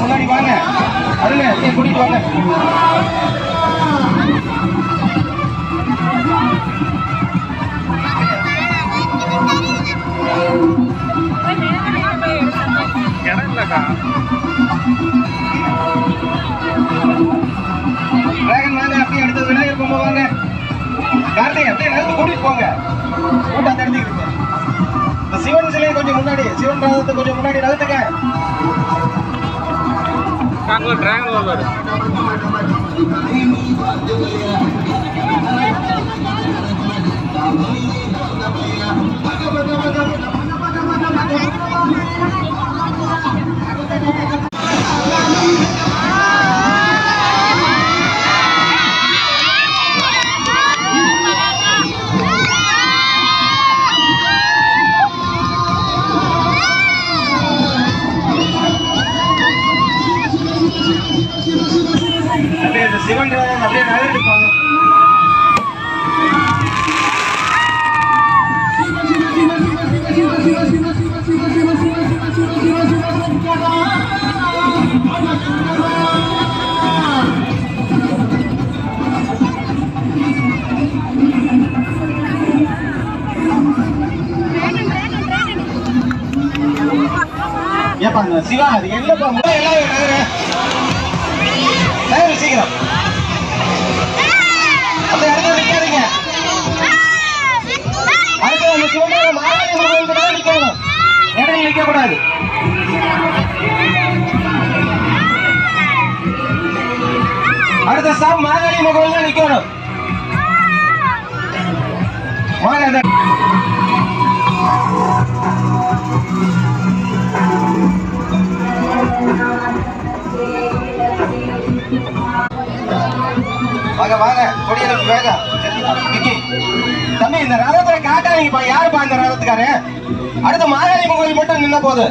முன்னாடி வாங்க அருங்க அப்படியே கூட்டிட்டு வாங்க. டிராகன் வாங்க அப்படியே அடுத்தது விநாயகர் பொம்மை வாங்க. கார்த்திகை அப்படியே நடந்து கூட்டிட்டு போங்க. கூட்டம் அந்த இந்த சிவன் சிலையை கொஞ்சம் முன்னாடி சிவன் ராதத்தை கொஞ்சம் முன்னாடி நகர்த்துங்க அங்கே டிராகன் வருவார் அப்படியே இந்த சிவன் ராதம் அப்படியே நகர்ந்து போங்க ஏப்பா இந்த சிவா அது என்னப்பா முதல்ல எல்லாம் நகரு நகரு சீக்கிரம் அப்படியே அடுத்து நிக்காதீங்க. அடுத்து நம்ம சிவனோட மாலை கோயிலுக்கு தான் நிற்கணும் இடையில கூடாது அடுத்த சாப் மாகாளி கோயில் தான் நிற்கணும் வாங்க இந்த ரதத்தை காட்டாதீங்கப்பா யாருப்பா இந்த ரதத்துக்காரு? அடுத்து மாகாளி கோயில் மட்டும் நின்ன போது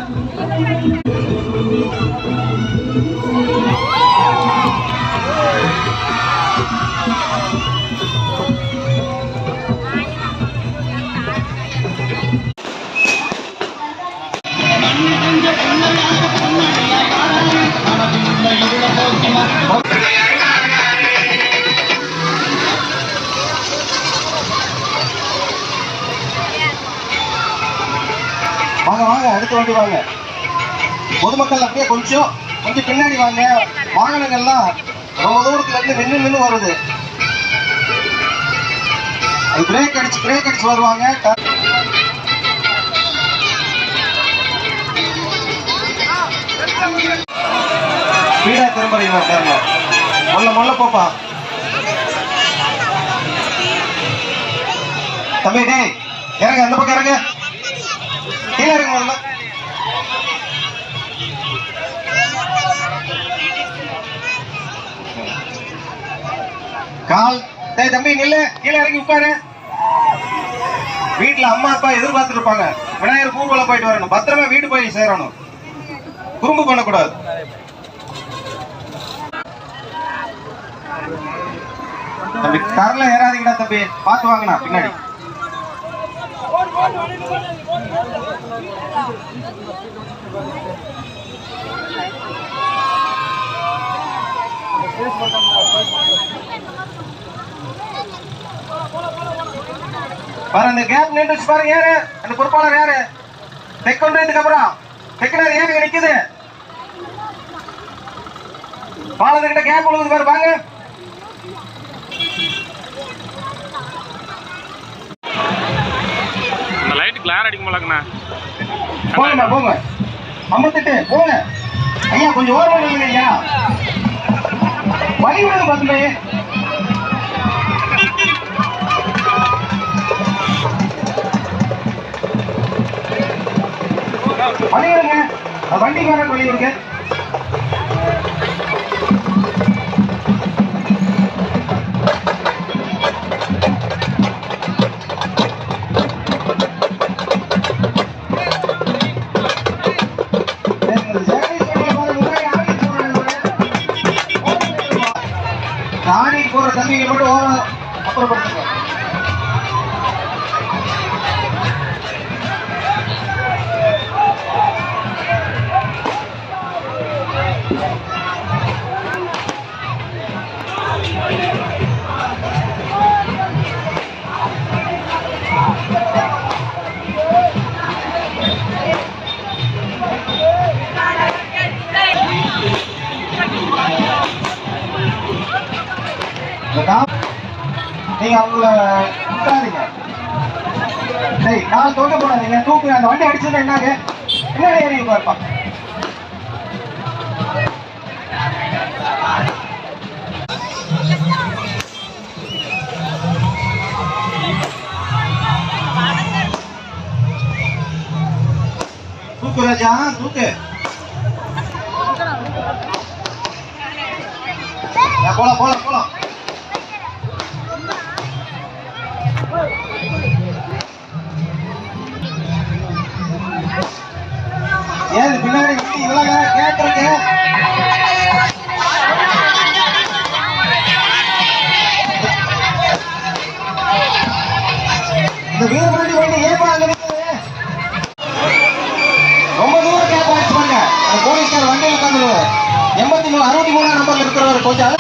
வாங்க வாங்க வாங்க. பொதுமக்கள் அப்படியே கொஞ்சம் கொஞ்சம் பின்னாடி வாங்க. வாகனங்கள்லாம் ரொம்ப தூரத்துல இருந்து நின்று நின்று வருது. அது பிரேக் அடிச்சு பிரேக் அடிச்சு வருவாங்க. வீடா ஸ்பீடா திரும்புறீங்க உட்காருங்க முள்ள முள்ள போப்பா. தம்பி டேய் இறங்க அந்த பக்கம் இறங்க. கீழே இறங்க கால். டேய் தம்பி நில்லு. கீழே இறங்கி உட்காரு. வீட்டுல அம்மா அப்பா எதிர்பார்த்துட்டு இருப்பாங்க. விநாயகர் பூர்வலம் போயிட்டு வரணும். பத்திரமா வீடு போய் சேரணும். குறும்பு பண்ணக்கூடாது. தம்பி கார்ல ஏறாதீங்கடா தம்பி. பார்த்து வாங்கண்ணா பின்னாடி. பாரு அந்த கேப் நின்றுச்சு பாருங்க யாரு அந்த பொறுப்பாளர் யாரு? தெக்கொண்டதுக்கு அப்புறம். தெக்கினார் ஏன் நிக்குது. பாலத்துக்கிட்ட கேப் விழுகுது பாரு வாங்க இந்த லைட் கிளார் அடிக்க மாட்டாங்கண்ணா போங்கம்மா போங்க. ஐம்பத்தெட்டு போங்க. ஐயா கொஞ்சம் ஓரம் நில்லுங்க ஐயா. வழி விடுங்க பசுமே வண்டிக்கான வழியுங்க தானே போற தம்பிங்க மட்டும் அப்புறப்படுத்துங்க. நீங்க அவங்கள விட்டாதீங்க. டேய் தொங்க போடாதீங்க தூக்கு அந்த வண்டி என்னங்க என்ன ஏறி பாருப்பா. தூக்கு ராஜா தூக்கு. போலாம் போலாம் போலாம். ஏன் பின்னாடி இவ்வளவு நேரம் கேட்டிருக்க. இந்த வீரபாண்டி வண்டி ஏப்பா அங்க ரொம்ப தூரம் கேப் ஆயிடுச்சு பாருங்க போலீஸ்கார் வண்டியில் உட்காந்துருவாரு எண்பத்தி மூணு அறுபத்தி மூணாம் நம்பர்ல இருக்கிறவர் கொஞ்சம்